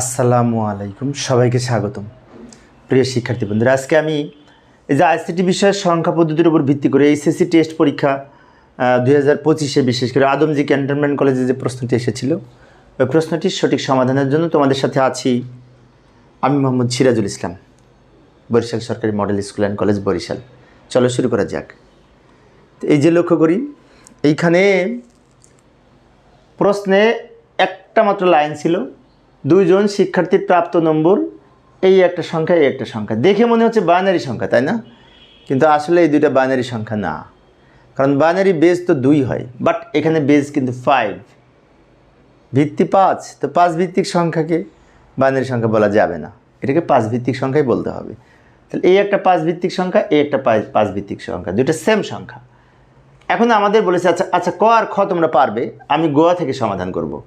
আসসালামু আলাইকুম, সবাইকে স্বাগতম। প্রিয় শিক্ষার্থী বন্ধুরা, আজকে আমি এই যে আইসিটি বিষয়ের সংখ্যা পদ্ধতির উপর ভিত্তি করে এইচএসসি টেস্ট পরীক্ষা দুই হাজার পঁচিশে বিশেষ করে আদমজি ক্যান্টনমেন্ট কলেজে যে প্রশ্নটি এসেছিল, ওই প্রশ্নটির সঠিক সমাধানের জন্য তোমাদের সাথে আছি আমি মোহাম্মদ সিরাজুল ইসলাম, বরিশাল সরকারি model school and college Barishal. চলো শুরু করা যাক। এই যে লক্ষ্য করি, এইখানে প্রশ্নে একটা মাত্র লাইন ছিল দুইজন শিক্ষার্থীর প্রাপ্ত নম্বর, এই একটা সংখ্যা, এই একটা সংখ্যা। দেখে মনে হচ্ছে বাইনারি সংখ্যা, তাই না? কিন্তু আসলে এই দুইটা বাইনারি সংখ্যা না। কারণ বাইনারি বেজ তো দুই হয় বাট এখানে বেজ কিন্তু ফাইভ ভিত্তি পাঁচ, তো পাঁচ ভিত্তিক সংখ্যাকে বাইনারি সংখ্যা বলা যাবে না। এটাকে পাঁচ ভিত্তিক সংখ্যাই বলতে হবে। তাহলে এই একটা পাঁচ ভিত্তিক সংখ্যা, এই একটা পাঁচ- ভিত্তিক সংখ্যা, দুইটা সেম সংখ্যা। এখন আমাদের বলেছে আচ্ছা আচ্ছা ক আর খ তোমরা পারবে, আমি গোয়া থেকে সমাধান করব।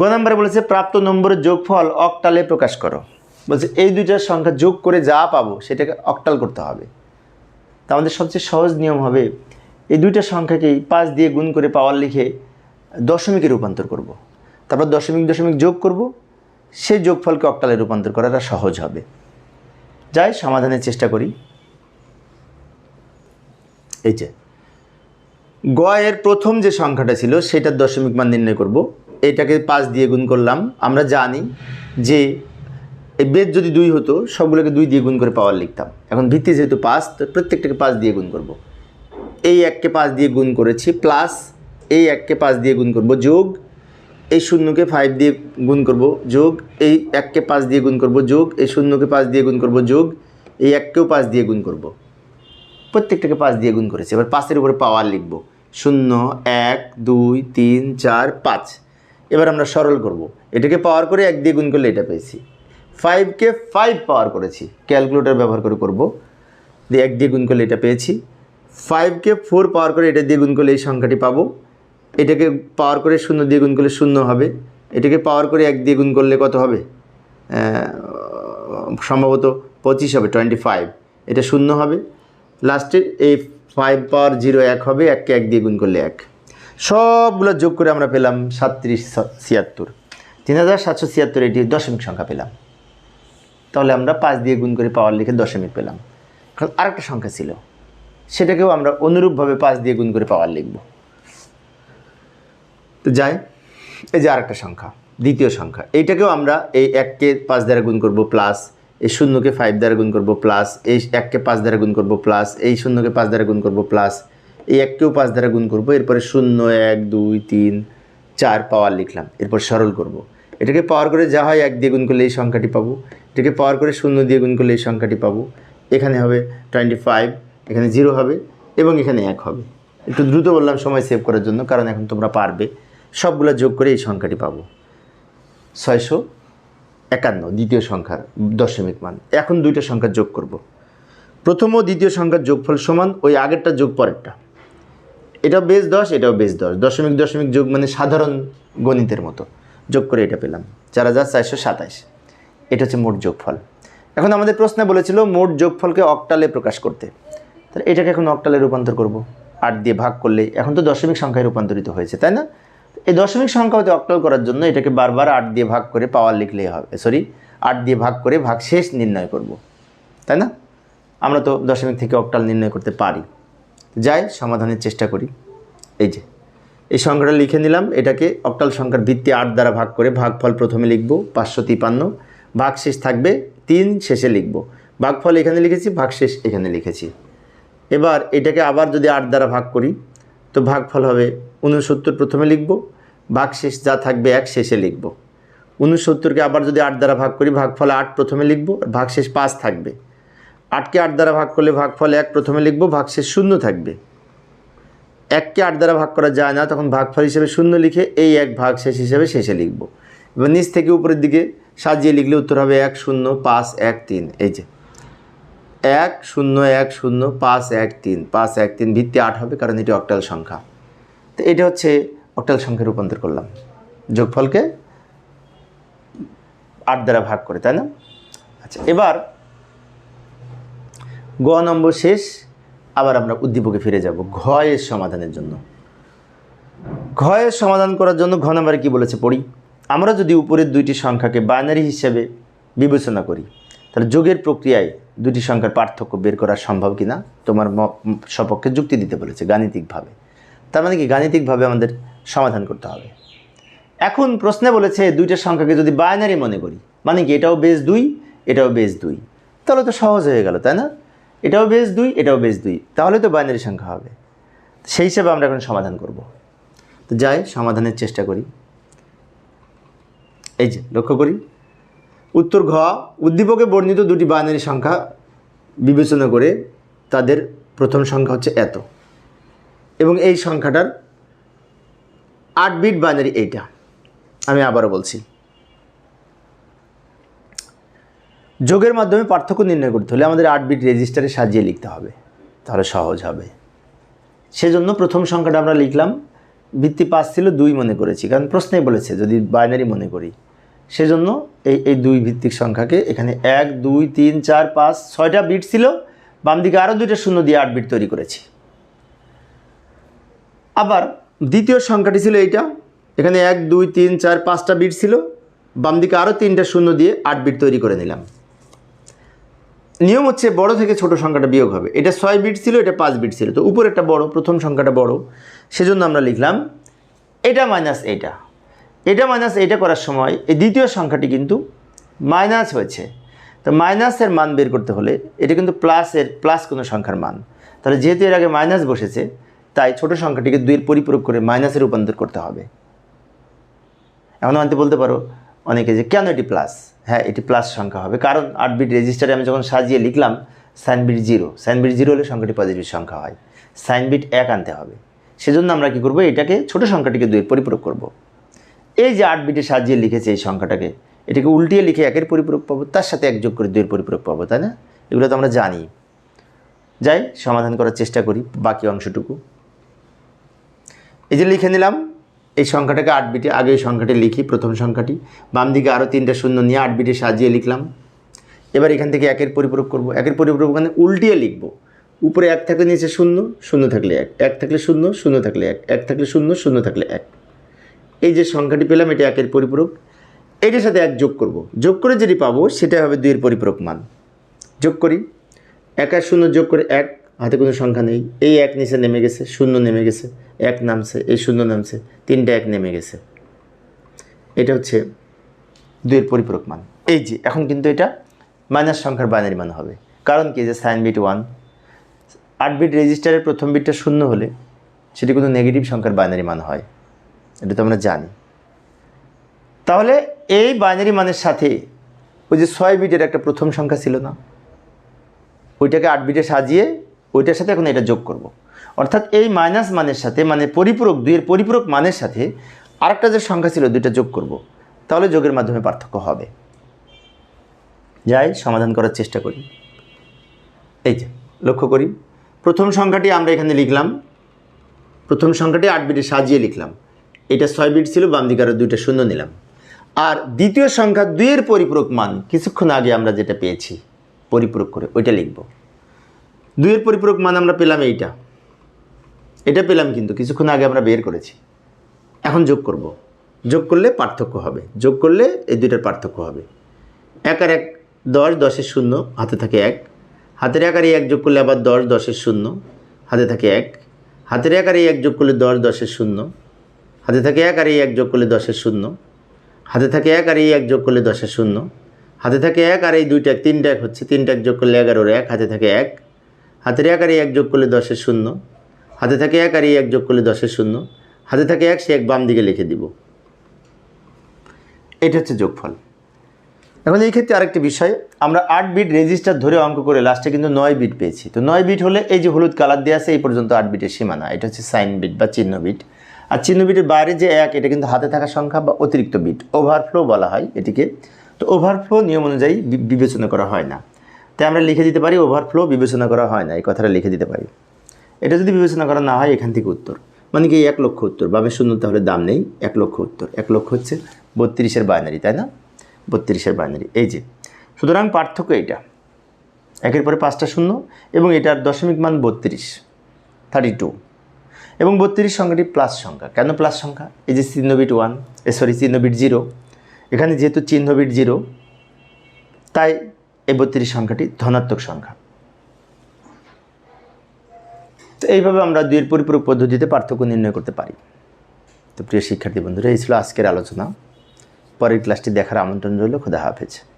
গ নম্বরে বলেছে, প্রাপ্ত নম্বরের যোগফল অক্টালে প্রকাশ করো। বলছে, এই দুইটার সংখ্যা যোগ করে যা পাবো সেটাকে অক্টাল করতে হবে। তা আমাদের সবচেয়ে সহজ নিয়ম হবে, এই দুইটা সংখ্যাকেই পাঁচ দিয়ে গুণ করে পাওয়ার লিখে দশমিকে রূপান্তর করব। তারপর দশমিক দশমিক যোগ করব, সেই যোগফলকে অক্টালে রূপান্তর করাটা সহজ হবে। যাই, সমাধানের চেষ্টা করি। এই যে, গ এর প্রথম যে সংখ্যাটা ছিল, সেটার দশমিক মান নির্ণয় করব। এটাকে পাঁচ দিয়ে গুণ করলাম আমরা জানি যে এই বেদ যদি দুই হতো সবগুলোকে দুই দিয়ে গুণ করে পাওয়ার লিখতাম এখন ভিত্তি যেহেতু পাঁচ তো প্রত্যেকটাকে পাঁচ দিয়ে গুণ করব। এই এককে পাঁচ দিয়ে গুণ করেছি প্লাস এই এককে পাঁচ দিয়ে গুণ করব যোগ এই শূন্যকে ফাইভ দিয়ে গুণ করব যোগ এই এককে পাঁচ দিয়ে গুণ করব যোগ এই শূন্যকে পাঁচ দিয়ে গুণ করব যোগ এই এককেও পাঁচ দিয়ে গুণ করব প্রত্যেকটাকে পাঁচ দিয়ে গুণ করেছি এবার পাঁচের উপরে পাওয়ার লিখব শূন্য এক দুই তিন চার পাঁচ এবার আমরা সরল করব। এটাকে পাওয়ার করে এক দিয়ে গুণ করলে এটা পেয়েছি। ফাইভকে ফাইভ পাওয়ার করেছি। ক্যালকুলেটর ব্যবহার করে করব। দিয়ে এক দিয়ে গুণ করলে এটা পেয়েছি। ফাইভকে ফোর পাওয়ার করে এটা দিয়ে গুণ করলে এই সংখ্যাটি পাবো। এটাকে পাওয়ার করে শূন্য দিয়ে গুণ করলে শূন্য হবে। এটাকে পাওয়ার করে এক দিয়ে গুণ করলে কত হবে? সম্ভবত পঁচিশ হবে টোয়েন্টি ফাইভ এটা শূন্য হবে। লাস্টে এই ফাইভ পাওয়ার জিরো এক হবে, এককে এক দিয়ে গুণ করলে এক। সবগুলো যোগ করে আমরা পেলাম সাতত্রিশ ছিয়াত্তর। তিন হাজার সাতশো ছিয়াত্তর এটি দশমিক সংখ্যা পেলাম। তাহলে আমরা পাঁচ দিয়ে গুণ করে পাওয়ার লিখে দশমিক পেলাম। কারণ আরেকটা সংখ্যা ছিল। সেটাকেও আমরা অনুরূপভাবে পাঁচ দিয়ে গুণ করে পাওয়ার লিখব। তো যাই, এই যে আরেকটা সংখ্যা, দ্বিতীয় সংখ্যা। এইটাকেও আমরা এই এককে পাঁচ দ্বারা গুণ করব প্লাস, এই শূন্যকে ফাইভ দ্বারা গুণ করব প্লাস, এই এককে পাঁচ দ্বারা গুণ করব প্লাস, এই শূন্যকে পাঁচ দ্বারা গুণ করব প্লাস এই এককেও পাঁচ দ্বারা গুণ করব, এরপরে শূন্য, এক, দুই, তিন, চার পাওয়ার লিখলাম, এরপর সরল করব। এটাকে পাওয়ার করে যা হয় এক দিয়ে গুণ করলে এই সংখ্যাটি পাবো, এটাকে পাওয়ার করে শূন্য দিয়ে গুণ করলে এই সংখ্যাটি পাবো। এখানে হবে টোয়েন্টি ফাইভ এখানে জিরো হবে এবং এখানে এক হবে। একটু দ্রুত বললাম, সময় সেভ করার জন্য, কারণ এখন তোমরা পারবে। সবগুলো যোগ করে এই সংখ্যাটি পাবো। ছয়শো একান্ন, দ্বিতীয় সংখ্যার দশমিক মান। এখন দুইটা সংখ্যা যোগ করব। প্রথম ও দ্বিতীয় সংখ্যার যোগফল সমান, ওই আগেরটা যোগ পরেরটা। এটাও বেশ দশ, এটাও বেশ দশ। দশমিক দশমিক যোগ মানে সাধারণ গণিতের মতো। যোগ করে এটা পেলাম। চার হাজার চারশো সাতাইশ। এটা হচ্ছে মোট যোগফল। এখন আমাদের প্রশ্নে বলেছিল মোট যোগফলকে অক্টালে প্রকাশ করতে। তাহলে এটাকে এখন অক্টালে রূপান্তর করব। আট দিয়ে ভাগ করলে এখন তো দশমিক সংখ্যায় রূপান্তরিত হয়েছে, তাই না? এই দশমিক সংখ্যা হতে অক্টাল করার জন্য এটাকে বারবার আট দিয়ে ভাগ করে পাওয়ার লিখলেই হবে। সরি আট দিয়ে ভাগ করে ভাগ শেষ নির্ণয় করব। তাই না? আমরা তো দশমিক থেকে অক্টাল নির্ণয় করতে পারি। যাই সমাধানের চেষ্টা করি। এই যে, এই সংখ্যাটা লিখে নিলাম। এটাকে অক্টাল সংখ্যার ভিত্তি আট দ্বারা ভাগ করে ভাগফল প্রথমে লিখব পাঁচশো তিপান্ন। ভাগ শেষ থাকবে তিন, শেষে লিখব। ভাগফল এখানে লিখেছি, ভাগশেষ এখানে লিখেছি। এবার এটাকে আবার যদি আট দ্বারা ভাগ করি, তো ভাগফল হবে উনসত্তর প্রথমে লিখব। ভাগশেষ যা থাকবে এক, শেষে লিখব। উনসত্তরকে আবার যদি আট দ্বারা ভাগ করি, ভাগফল আট প্রথমে লিখব। আর ভাগশেষ পাঁচ থাকবে। আটকে আট দ্বারা ভাগ করলে ভাগফল এক, প্রথমে লিখব ভাগশেষ শূন্য থাকবে। এককে আট দ্বারা ভাগ করা যায় না, তখন ভাগফল হিসেবে শূন্য লিখে এই এক ভাগ শেষ হিসেবে শেষে লিখব। এবার নিচ থেকে উপরের দিকে সাজিয়ে লিখলে উত্তর হবে এক শূন্য পাঁচ এক তিন। এই যে, এক শূন্য এক শূন্য পাঁচ এক তিন, পাঁচ এক তিন ভিত্তি আট হবে কারণ এটি অক্টাল সংখ্যা। তো এটা হচ্ছে অক্টাল সংখ্যা রূপান্তর করলাম। যোগফলকে আট দ্বারা ভাগ করে, তাই না? আচ্ছা এবার গ নম্বর শেষ, আবার আমরা উদ্দীপকে ফিরে যাব, ঘয়ের সমাধানের জন্য। ঘয়ের সমাধান করার জন্য ঘ নম্বরে কী বলেছে পড়ি? আমরা যদি উপরের দুইটি সংখ্যাকে বাইনারি হিসেবে বিবেচনা করি, তাহলে যোগের প্রক্রিয়ায় দুটি সংখ্যার পার্থক্য বের করা সম্ভব কিনা? তোমার সপক্ষে যুক্তি দিতে বলেছে গাণিতিকভাবে। তার মানে কি? গাণিতিকভাবে আমাদের সমাধান করতে হবে। এখন প্রশ্নে বলেছে দুইটা সংখ্যাকে যদি বাইনারি মনে করি মানে কি? এটাও বেস দুই, এটাও বেস দুই। তাহলে তো সহজ হয়ে গেল, তাই না? এটাও বেস দুই, এটাও বেস দুই। তাহলে তো বাইনারি সংখ্যা হবে। সেই হিসাবে আমরা এখন সমাধান করব। তো যাই, সমাধানের চেষ্টা করি। এই যে, লক্ষ্য করি। উত্তর ঘ, উদ্দীপকে বর্ণিত দুটি বাইনারি সংখ্যা বিবেচনা করে তাদের প্রথম সংখ্যা হচ্ছে এত। এবং এই সংখ্যাটার আট বিট বাইনারি এইটা। আমি আবারও বলছি। যোগের মাধ্যমে পার্থক্য নির্ণয় করতে হলে আমাদের আট বিট রেজিস্টারে সাজিয়ে লিখতে হবে। তাহলে সহজ হবে। সেজন্য প্রথম সংখ্যাটা আমরা লিখলাম, ভিত্তি পাঁচ ছিল দুই মনে করেছি, কারণ প্রশ্নেই বলেছে যদি বাইনারি মনে করি। সেজন্য এই এই দুই ভিত্তিক সংখ্যাকে এখানে এক, দুই, তিন, চার, পাঁচ, ছয়টা বিট ছিল, বাম দিকে আরও দুইটা শূন্য দিয়ে আট বিট তৈরি করেছি। আবার দ্বিতীয় সংখ্যাটি ছিল এইটা, এখানে এক, দুই, তিন, চার, পাঁচটা বিট ছিল, বাম দিকে আরও তিনটা শূন্য দিয়ে আট বিট তৈরি করে নিলাম। নিয়ম হচ্ছে বড় থেকে ছোট সংখ্যাটা বিয়োগ হবে। এটা ছয় বিট ছিল, এটা পাঁচ বিট ছিল। তো উপর একটা বড়, প্রথম সংখ্যাটা বড়। সেজন্য আমরা লিখলাম, এটা মাইনাস এটা। এটা মাইনাস এটা করার সময় এই দ্বিতীয় সংখ্যাটি কিন্তু মাইনাস হয়েছে। তো মাইনাসের মান বের করতে হলে এটা কিন্তু প্লাসের প্লাস কোনো সংখ্যার মান। তাহলে যেহেতু এর আগে মাইনাস বসেছে, তাই ছোট সংখ্যাটিকে দুইয়ের পরিপূরক করে মাইনাসে রূপান্তর করতে হবে। এখন আনতে বলতে পারো অনেকে যে কেন এটি প্লাস হ্যাঁ এটি প্লাস সংখ্যা হবে। কারণ আট বিট রেজিস্টারে আমি যখন সাজিয়ে লিখলাম sign bit zero sign bit zero হলে সংখ্যাটি পজিটিভ সংখ্যা হয়। সাইন বিট এক আনতে হবে। সেজন্য আমরা কি করব? এটাকে ছোট সংখ্যাটিকে দুইয়ের পরিপূরক করব। এই যে আট বিটে সাজিয়ে লিখেছে এই সংখ্যাটাকে, এটাকে উল্টিয়ে লিখে একের পরিপূরক পাবো, তার সাথে এক যোগ করে দুইয়ের পরিপূরক পাবো, তাই না? এগুলো তো আমরা জানি। যাই, সমাধান করার চেষ্টা করি বাকি অংশটুকু। এই যে লিখে নিলাম এই সংখ্যাটাকে আট বিটে, আগে এই সংখ্যাটি লিখি, প্রথম সংখ্যাটি। বাম দিকে আরও তিনটা শূন্য নিয়ে আট বিটে সাজিয়ে লিখলাম। এবার এখান থেকে একের পরিপূরক করব। একের পরিপূরক ওখানে উল্টিয়ে লিখব। উপরে এক থাকলে নিচে শূন্য শূন্য থাকলে এক। এক থাকলে শূন্য শূন্য থাকলে এক। এক থাকলে শূন্য শূন্য থাকলে এক। এই যে সংখ্যাটি পেলাম, এটা একের পরিপূরক। এটার সাথে এক যোগ করব। যোগ করে যেটি পাবো সেটা হবে দুইয়ের পরিপূরক মান। যোগ করি। এক আর শূন্য যোগ করে এক। হাতে কোনো সংখ্যা নেই। এই এক নিচে নেমে গেছে, শূন্য নেমে গেছে, এক নামছে, এই শূন্য নামছে, তিনটা এক নেমে গেছে। এটা হচ্ছে দুইয়ের পরিপূরক মান। এই যে, এখন কিন্তু এটা মাইনাস সংখ্যার বাইনারি মান হবে। কারণ কি যে সাইন বিট ওয়ান আট বিট রেজিস্টারের প্রথম বিটটা শূন্য হলে সেটি কোনো নেগেটিভ সংখ্যার বাইনারি মান হয়। এটা তো আমরা জানি। তাহলে এই বাইনারি মানের সাথে ওই যে ছয় বিটের একটা প্রথম সংখ্যা ছিল না, ওইটাকে আট বিটে সাজিয়ে ওইটার সাথে এখন এটা যোগ করব। অর্থাৎ এই মাইনাস মানের সাথে মানে পরিপূরক দুইয়ের পরিপূরক মানের সাথে আরেকটা যে সংখ্যা ছিল দুইটা যোগ করব। তাহলে যোগের মাধ্যমে পার্থক্য হবে। যাই, সমাধান করার চেষ্টা করি। এই যে, লক্ষ্য করি। প্রথম সংখ্যাটি আমরা এখানে লিখলাম। প্রথম সংখ্যাটি আট বিটে সাজিয়ে লিখলাম। এটা ছয় বিট ছিল, বাম দিকে আরও দুইটা শূন্য নিলাম। আর দ্বিতীয় সংখ্যা দুইয়ের পরিপূরক মান, কিছুক্ষণ আগে আমরা যেটা পেয়েছি, পরিপূরক করে, ওইটা লিখব। দুইয়ের পরিপূরক মান আমরা পেলাম এইটা। এটা পেলাম কিন্তু, কিছুক্ষণ আগে আমরা বের করেছি। এখন যোগ করব। যোগ করলে পার্থক্য হবে। যোগ করলে এই দুইটার পার্থক্য হবে। এক আর এক দশ, দশের শূন্য, হাতে থাকে এক। হাতের এক আর এই এক যোগ করলে আবার দশ, দশের শূন্য, হাতে থাকে এক। হাতের এই এক যোগ করলে দশ, দশের শূন্য, হাতে থাকে এক আর এক যোগ করলে দশের শূন্য, হাতে থাকে এক আর এক যোগ করলে দশের শূন্য, হাতে থাকে এক আর এই দুইটা, তিনটা এক হচ্ছে, তিনটা এক যোগ করলে এগারোর এক, হাতে থাকে এক। হাতের এক আর এক যোগ করলে দশের শূন্য, হাতে থাকে এক আর এক যোগ করলে দশের শূন্য, হাতে থাকে এক, সে এক বাম দিকে লিখে দিব। এটা হচ্ছে যোগফল। এখন এই ক্ষেত্রে আরেকটি বিষয়, আমরা আট বিট রেজিস্টার ধরে অঙ্ক করে লাস্টে কিন্তু নয় বিট পেয়েছি। তো নয় বিট হলে এই যে হলুদ কালার দেওয়া আছে, এই পর্যন্ত আট বিটের সীমানা। এটা হচ্ছে সাইন বিট বা চিহ্ন বিট আর চিহ্ন বিটের বাইরে যে এক, এটা কিন্তু হাতে থাকা সংখ্যা বা অতিরিক্ত বিট ওভারফ্লো বলা হয় এটিকে। তো ওভারফ্লো নিয়ম অনুযায়ী বিবেচনা করা হয় না। তাই আমরা লিখে দিতে পারি ওভারফ্লো বিবেচনা করা হয় না, এই কথাটা লিখে দিতে পারি। এটা যদি বিবেচনা করা না হয়, এখান থেকে উত্তর। মানে কি এক লক্ষ উত্তর? বামে শূন্য তাহলে দাম নেই, এক লক্ষ উত্তর। এক লক্ষ হচ্ছে বত্রিশের বাইনারি তাই না? বত্রিশের বাইনারি এই যে, সুতরাং পার্থক্য এইটা। একের পরে পাঁচটা শূন্য, এবং এটার দশমিক মান বত্রিশ থার্টি টু এবং বত্রিশ সংখ্যাটি প্লাস সংখ্যা। কেন প্লাস সংখ্যা? এই যে চিহ্নবিট ওয়ান এ সরি চিহ্নবিট জিরো এখানে যেহেতু চিহ্নবিট জিরো তাই এই বত্রিশ সংখ্যাটি ধনাত্মক সংখ্যা। তো এইভাবে আমরা দুইয়ের পরিপূরক পদ্ধতিতে পার্থক্য নির্ণয় করতে পারি। তো প্রিয় শিক্ষার্থী বন্ধুরা, এই ছিল আজকের আলোচনা। পরের ক্লাসটি দেখার আমন্ত্রণ রইল। খোদা হাফেজ।